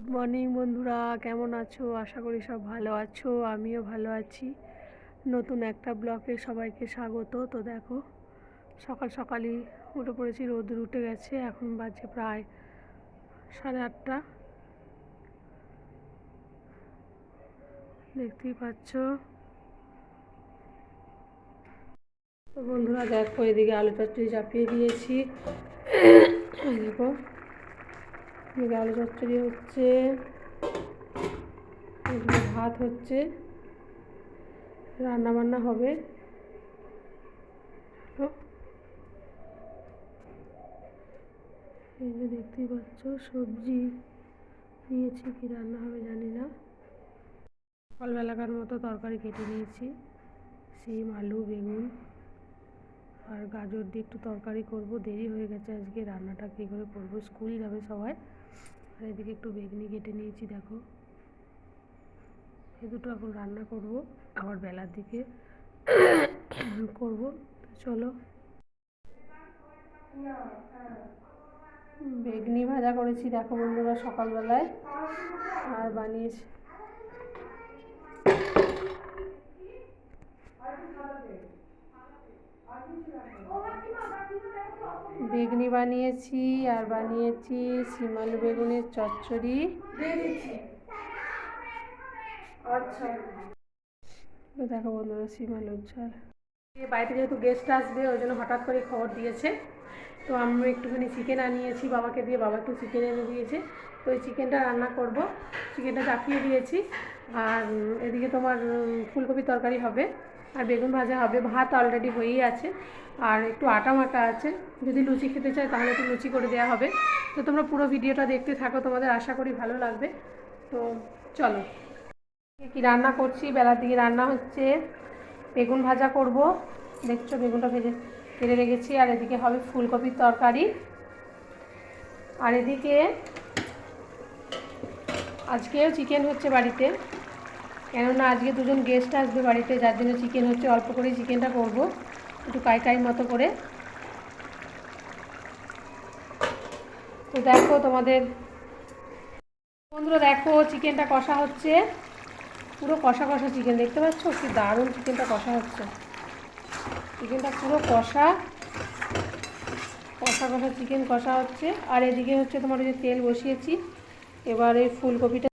Good morning বন্ধুরা। কেমন আছো? আশা করি সব ভালো আছো। আমিও ভালো আছি। নতুন একটা ব্লকে সবাইকে স্বাগত। তো দেখো, সকাল সকালই উঠে পড়েছি, রোদ উঠে গেছে। এখন বাজে প্রায় সাড়ে আটটা। দেখতেই পাচ্ছ। তো বন্ধুরা, দেখো, এদিকে আলু চচ্চড়ি চাপিয়ে দিয়েছি। দেখো। আলু চচ্চড়ি হচ্ছে ভাত হচ্ছে রান্না বান্না হবে এই যে দেখতেই পাচ্ছ, সবজি নিয়েছি, কি রান্না হবে জানি না। সকালবেলাকার মতো তরকারি কেটে নিয়েছি, সিম আলু, বেগুন। আর গাজর দিয়ে একটু তরকারি করব। দেরি হয়ে গেছে আজকে, রান্নাটা কী করে করব? স্কুল যাবে সবাই। আর এদিকে একটু বেগনি কেটে নিয়েছি, দেখো। এ দুটো এখন রান্না করব, আবার বেলার দিকে করব। চলো। বেগনি ভাজা করেছি, দেখো বন্ধুরা সকালবেলায়। আর বানিয়েছি। বেগনি বানিয়েছি আর বানিয়েছি শিমালু বেগুনের চচ্চড়ি। তো দেখো বন্ধুরা শিমালুর ঝাল। বাড়িতে যেহেতু গেস্ট আসবে, ওই জন্য হঠাৎ করে খবর দিয়েছে। তো আমি একটুখানি চিকেন আনিয়েছি, বাবাকে দিয়ে বাবা একটু চিকেন এনে দিয়েছে। তো ওই চিকেনটা রান্না করব। চিকেনটা চাপিয়ে দিয়েছি। আর এদিকে তোমার ফুলকপি তরকারি হবে। আর বেগুন ভাজা হবে। ভাত অলরেডি হয়েই আছে। আর একটু আটা মাটা আছে। যদি লুচি খেতে চায়, তাহলে একটু লুচি করে দেওয়া হবে। তো তোমরা পুরো ভিডিওটা দেখতে থাকো, তোমাদের আশা করি ভালো লাগবে। তো চলো। কি রান্না করছি? বেলার দিকে রান্না হচ্ছে বেগুন ভাজা করব। দেখছ বেগুনটা ভেজে কেটে রেখেছি। আর এদিকে হবে ফুলকপির তরকারি। আর এদিকে আজকেও চিকেন হচ্ছে বাড়িতে। কেননা আজকে দুজন গেস্ট আসবে বাড়িতে, যার জন্য চিকেন হচ্ছে, অল্প করেই চিকেনটা করব। একটু কাই মতো করে। তো দেখো তোমাদের, বন্ধুরা দেখো চিকেনটা কষা হচ্ছে। পুরো কষা কষা চিকেন দেখতে পাচ্ছ? কি দারুণ চিকেনটা কষা হচ্ছে। চিকেনটা পুরো কষা কষা কষা চিকেন কষা হচ্ছে। আর এদিকে হচ্ছে তোমার যে তেল বসিয়েছি। এবার এই ফুলকপিটা